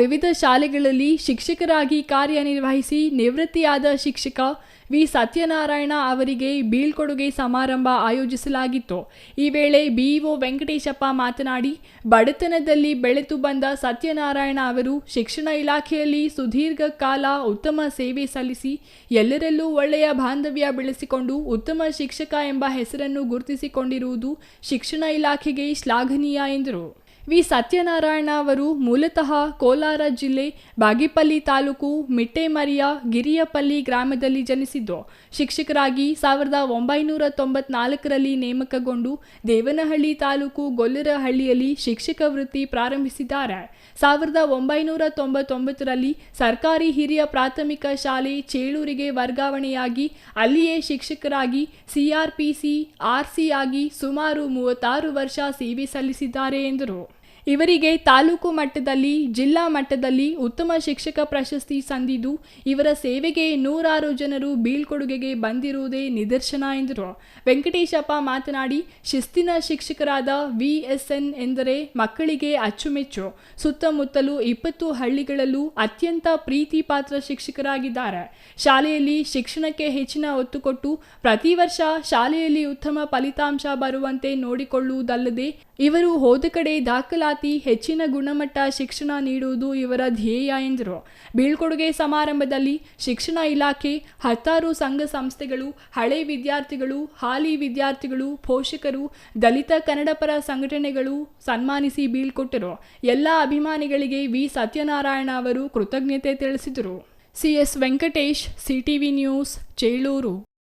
ವಿವಿಧ ಶಾಲೆಗಳಲ್ಲಿ ಶಿಕ್ಷಕರಾಗಿ ಕಾರ್ಯನಿರ್ವಹಿಸಿ ನಿವೃತ್ತಿಯಾದ ಶಿಕ್ಷಕ ವಿ. ಸತ್ಯನಾರಾಯಣ ಅವರಿಗೆ ಬೀಳ್ಕೊಡುಗೆ ಸಮಾರಂಭ ಆಯೋಜಿಸಲಾಗಿತ್ತು. ಈ ವೇಳೆ ಬಿಇಒ ವೆಂಕಟೇಶಪ್ಪ ಮಾತನಾಡಿ, ಬಡತನದಲ್ಲಿ ಬೆಳೆತು ಬಂದ ಸತ್ಯನಾರಾಯಣ ಅವರು ಶಿಕ್ಷಣ ಇಲಾಖೆಯಲ್ಲಿ ಸುದೀರ್ಘ ಕಾಲ ಉತ್ತಮ ಸೇವೆ ಸಲ್ಲಿಸಿ, ಎಲ್ಲರಲ್ಲೂ ಒಳ್ಳೆಯ ಬಾಂಧವ್ಯ ಬೆಳೆಸಿಕೊಂಡು ಉತ್ತಮ ಶಿಕ್ಷಕ ಎಂಬ ಹೆಸರನ್ನು ಗುರುತಿಸಿಕೊಂಡಿರುವುದು ಶಿಕ್ಷಣ ಇಲಾಖೆಗೆ ಶ್ಲಾಘನೀಯ ಎಂದರು. ವಿ. ಸತ್ಯನಾರಾಯಣ ಅವರು ಮೂಲತಃ ಕೋಲಾರ ಜಿಲ್ಲೆ ಬಾಗೇಪಲ್ಲಿ ತಾಲೂಕು ಮಿಟ್ಟೆಮರಿಯ ಗಿರಿಯಪಲ್ಲಿ ಗ್ರಾಮದಲ್ಲಿ ಜನಿಸಿದ್ದು. ಶಿಕ್ಷಕರಾಗಿ ಸಾವಿರದ ಒಂಬೈನೂರ ತೊಂಬತ್ನಾಲ್ಕರಲ್ಲಿ ನೇಮಕಗೊಂಡು ದೇವನಹಳ್ಳಿ ತಾಲೂಕು ಗೊಲ್ಲರಹಳ್ಳಿಯಲ್ಲಿ ಶಿಕ್ಷಕ ವೃತ್ತಿ ಪ್ರಾರಂಭಿಸಿದ್ದಾರೆ. ಸಾವಿರದ ಒಂಬೈನೂರ ತೊಂಬತ್ತೊಂಬತ್ತರಲ್ಲಿ ಸರ್ಕಾರಿ ಹಿರಿಯ ಪ್ರಾಥಮಿಕ ಶಾಲೆ ಚೇಳೂರಿಗೆ ವರ್ಗಾವಣೆಯಾಗಿ ಅಲ್ಲಿಯೇ ಶಿಕ್ಷಕರಾಗಿ ಸಿಆರ್ಪಿಸಿ ಆರ್ಸಿ ಆಗಿ ಸುಮಾರು ಮೂವತ್ತಾರು ವರ್ಷ ಸೇವೆ ಸಲ್ಲಿಸಿದ್ದಾರೆ ಎಂದರು. ಇವರಿಗೆ ತಾಲೂಕು ಮಟ್ಟದಲ್ಲಿ, ಜಿಲ್ಲಾ ಮಟ್ಟದಲ್ಲಿ ಉತ್ತಮ ಶಿಕ್ಷಕ ಪ್ರಶಸ್ತಿ ಸಂದಿದ್ದು, ಇವರ ಸೇವೆಗೆ ನೂರಾರು ಜನರು ಬೀಳ್ಕೊಡುಗೆಗೆ ಬಂದಿರುವುದೇ ನಿದರ್ಶನ ಎಂದರು. ವೆಂಕಟೇಶಪ್ಪ ಮಾತನಾಡಿ, ಶಿಸ್ತಿನ ಶಿಕ್ಷಕರಾದ ವಿಎಸ್ಎನ್ ಎಂದರೆ ಮಕ್ಕಳಿಗೆ ಅಚ್ಚುಮೆಚ್ಚು. ಸುತ್ತಮುತ್ತಲು ಇಪ್ಪತ್ತು ಹಳ್ಳಿಗಳಲ್ಲೂ ಅತ್ಯಂತ ಪ್ರೀತಿ ಪಾತ್ರ ಶಿಕ್ಷಕರಾಗಿದ್ದಾರೆ. ಶಾಲೆಯಲ್ಲಿ ಶಿಕ್ಷಣಕ್ಕೆ ಹೆಚ್ಚಿನ ಒತ್ತು ಕೊಟ್ಟು, ಪ್ರತಿ ವರ್ಷ ಶಾಲೆಯಲ್ಲಿ ಉತ್ತಮ ಫಲಿತಾಂಶ ಬರುವಂತೆ ನೋಡಿಕೊಳ್ಳುವುದಲ್ಲದೆ, ಇವರು ಹೋದ ಕಡೆ ದಾಖಲಾತಿ ಹೆಚ್ಚಿನ ಗುಣಮಟ್ಟ ಶಿಕ್ಷಣ ನೀಡುವುದು ಇವರ ಧ್ಯೇಯ ಎಂದರು. ಬೀಳ್ಕೊಡುಗೆ ಸಮಾರಂಭದಲ್ಲಿ ಶಿಕ್ಷಣ ಇಲಾಖೆ, ಹತ್ತಾರು ಸಂಘ ಸಂಸ್ಥೆಗಳು, ಹಳೆ ವಿದ್ಯಾರ್ಥಿಗಳು, ಹಾಲಿ ವಿದ್ಯಾರ್ಥಿಗಳು, ಪೋಷಕರು, ದಲಿತ ಕನ್ನಡಪರ ಸಂಘಟನೆಗಳು ಸನ್ಮಾನಿಸಿ ಬೀಳ್ಕೊಟ್ಟರು. ಎಲ್ಲ ಅಭಿಮಾನಿಗಳಿಗೆ ವಿ. ಸತ್ಯನಾರಾಯಣ ಅವರು ಕೃತಜ್ಞತೆ ತಿಳಿಸಿದರು. CS Venkatesh CTV news, Chelur.